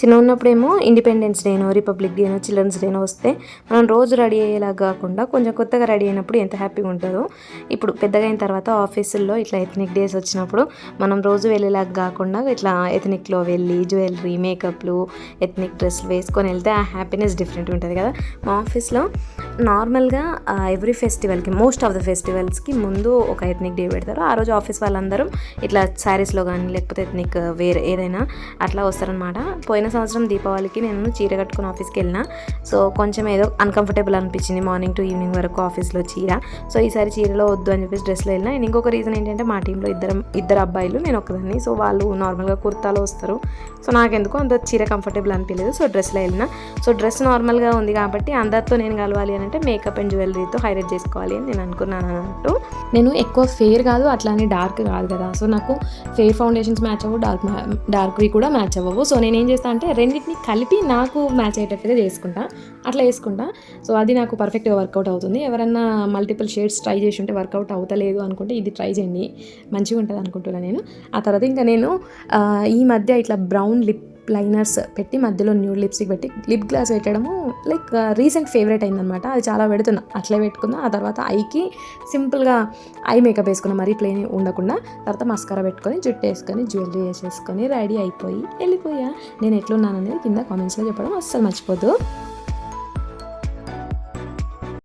చిన్న ఉన్నప్పుడేమో ఇండిపెండెన్స్ డేనో రిపబ్లిక్ డేనో చిల్డ్రన్స్ డేనో వస్తే మనం రోజు రెడీ అయ్యేలా కాకుండా కొంచెం కొత్తగా రెడీ అయినప్పుడు ఎంత హ్యాపీగా ఉంటుందో. ఇప్పుడు పెద్దగా అయిన తర్వాత ఆఫీసుల్లో ఇట్లా ఎథనిక్ డేస్ వచ్చినప్పుడు మనం రోజు వెళ్ళేలాగా కాకుండా ఇట్లా ఎథనిక్లో వెళ్ళి జ్యువెలరీ మేకప్లు ఎథనిక్ డ్రెస్లు వేసుకొని వెళ్తే ఆ హ్యాపీనెస్ డిఫరెంట్ ఉంటుంది కదా. మా ఆఫీస్లో నార్మల్గా ఎవ్రీ ఫెస్టివల్కి మోస్ట్ ఆఫ్ ద ఫెస్టివల్స్కి ముందు ఒక ఎథనిక్ డే పెడతారు. ఆ రోజు ఆఫీస్ వాళ్ళందరూ ఇట్లా శారీస్లో కానీ లేకపోతే ఎథనిక్ వేరే ఏదైనా అట్లా వస్తారనమాట పోయిన సంవత్సరం దీపావళికి నేను చీర కట్టుకుని ఆఫీస్కి వెళ్ళిన. సో కొంచెం ఏదో అన్కంఫర్టబుల్ అనిపించింది మార్నింగ్ టు ఈవినింగ్ వరకు ఆఫీస్లో చీర. సో ఈసారి చీరలో వద్దు అని చెప్పేసి డ్రెస్లో వెళ్ళిన. అండ్ ఇంకొక రీజన్ ఏంటంటే మా టీంలో ఇద్దరు ఇద్దరు అబ్బాయిలు నేను ఒకదాన్ని సో వాళ్ళు నార్మల్గా కుర్తాలో వస్తారు. సో నాకెందుకు అంత చీర కంఫర్టబుల్ అనిపించలేదు. సో డ్రెస్లో వెళ్ళిన. సో డ్రెస్ నార్మల్గా ఉంది కాబట్టి అందరితో నేను కలవాలి అని అంటే మేకప్ అండ్ జ్యువెలరీతో హైలైట్ చేసుకోవాలి అని నేను అనుకున్నాను అన్నట్టు. నేను ఎక్కువ ఫేర్ కాదు అట్లానే డార్క్ కాదు కదా. సో నాకు ఫేర్ ఫౌండేషన్స్ మ్యాచ్ అవ్వవు డార్క్ డార్క్వి కూడా మ్యాచ్ అవ్వవు. సో నేను చేస్తాను అంటే రెండింటిని కలిపి నాకు మ్యాచ్ అయ్యేటట్టుగా చేసుకుంటా. అట్లా వేసుకుంటా సో అది నాకు పర్ఫెక్ట్గా వర్కౌట్ అవుతుంది. ఎవరన్నా మల్టిపుల్ షేడ్స్ ట్రై చేసి ఉంటే వర్కౌట్ అవుతలేదు అనుకుంటే ఇది ట్రై చేయండి. మంచిగా ఉంటుంది అనుకుంటున్నాను నేను. ఆ తర్వాత ఇంకా నేను ఈ మధ్య ఇట్లా బ్రౌన్ లిప్ లైనర్స్ పెట్టి మధ్యలో న్యూ లిప్స్టిక్ పెట్టి లిప్ గ్లాస్ పెట్టడము లైక్ రీసెంట్ ఫేవరెట్ అయిందనమాట అది చాలా పెడుతున్నా. అట్లే పెట్టుకున్నా. ఆ తర్వాత ఐకి సింపుల్గా ఐ మేకప్ వేసుకున్నా మరీ ప్లెయిన్ ఉండకుండా. తర్వాత మస్కారా పెట్టుకొని జుట్టు వేసుకొని జ్యువెలరీ వేసేసుకొని రెడీ అయిపోయి వెళ్ళిపోయా. నేను ఎట్లున్నాను అనేది కింద కామెంట్స్లో చెప్పడం అస్సలు మర్చిపోద్దు.